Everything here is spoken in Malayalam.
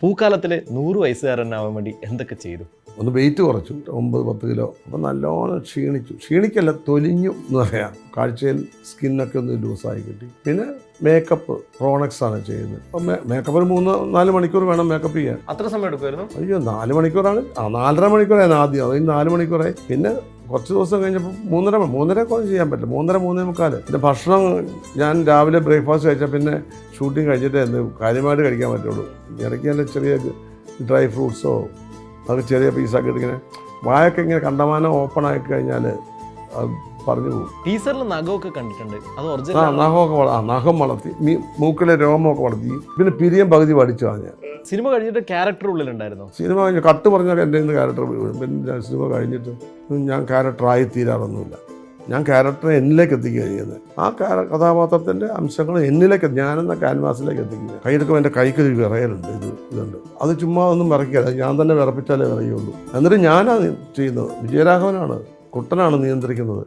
പൂക്കാലത്തിൽ നൂറ് വയസ്സുകാരനാവാൻ വേണ്ടി എന്തൊക്കെ ചെയ്തു? ഒന്ന് വെയിറ്റ് കുറച്ചു. ഒമ്പത് പത്ത് കിലോ അപ്പം നല്ലോണം ക്ഷീണിച്ചു. ക്ഷീണിക്കല്ല തൊലിഞ്ഞു എന്ന് പറയാം. കാഴ്ചയിൽ സ്കിന്നൊക്കെ ഒന്ന് ലൂസായി കിട്ടി. പിന്നെ മേക്കപ്പ് പ്രോണക്സ് ആണ് ചെയ്യുന്നത്. അപ്പം മേക്കപ്പ് ഒരു മൂന്ന് നാല് മണിക്കൂർ വേണം മേക്കപ്പ് ചെയ്യാൻ. അത്ര സമയം എടുക്കുമായിരുന്നു? അയ്യോ നാല് മണിക്കൂറാണ്. ആ നാലര മണിക്കൂറായിരുന്നു ആദ്യം. അത് കഴിഞ്ഞ് നാല് മണിക്കൂറായി. പിന്നെ കുറച്ച് ദിവസം കഴിഞ്ഞപ്പോൾ മൂന്നര മൂന്നര കുറച്ച് ചെയ്യാൻ പറ്റില്ല. മൂന്നര മൂന്നേ മുക്കാൽ. പിന്നെ ഭക്ഷണം ഞാൻ രാവിലെ ബ്രേക്ക്ഫാസ്റ്റ് കഴിച്ചാൽ പിന്നെ ഷൂട്ടിംഗ് കഴിഞ്ഞിട്ട് എന്ത് കാര്യമായിട്ട് കഴിക്കാൻ പറ്റുള്ളൂ. ഇടയ്ക്ക് നല്ല ചെറിയ ഡ്രൈ ഫ്രൂട്ട്സോ അതൊക്കെ ചെറിയ പീസാക്കി ഇങ്ങനെ വായൊക്കെ ഇങ്ങനെ കണ്ടമാനം ഓപ്പൺ ആയി കഴിഞ്ഞാൽ അത് പറഞ്ഞു പോകും. ടീസറിൽ നഖമൊക്കെ കണ്ടിട്ടുണ്ട്. അത് ആ നഖമൊക്കെ വള ആ നഖം വളർത്തി. മീ- മൂക്കിലെ രോമമൊക്കെ വളർത്തി. പിന്നെ പിരിയം പകുതി പഠിച്ചു ഞാൻ. സിനിമ കഴിഞ്ഞിട്ട് ക്യാരക്ടർ ഉള്ളിലുണ്ടായിരുന്നു? സിനിമ കഴിഞ്ഞ് കട്ട് പറഞ്ഞാൽ എന്റെ ക്യാരക്ടർ പിന്നെ സിനിമ കഴിഞ്ഞിട്ട് ഞാൻ ക്യാരക്ടറായി തീരാറൊന്നുമില്ല. ഞാൻ ക്യാരക്ടറെ എന്നിലേക്ക് എത്തിക്കുകയാണ് ചെയ്യുന്നത്. ആ കഥാപാത്രത്തിന്റെ അംശങ്ങൾ എന്നിലേക്ക് ഞാനെന്ന ക്യാൻവാസിലേക്ക് എത്തിക്കുക കൈയെടുക്കുമ്പോൾ എന്റെ കൈക്ക് വിറയലുണ്ട് ഇത് ഇതുണ്ട്. അത് ചുമ്മാ ഒന്നും വിറയ്ക്കില്ല ഞാൻ തന്നെ വിറപ്പിച്ചാലേ വിറയുള്ളൂ. എന്നിട്ട് ഞാനാണ് ചെയ്യുന്നത് വിജയരാഘവനാണ് കുട്ടനാണ് നിയന്ത്രിക്കുന്നത്.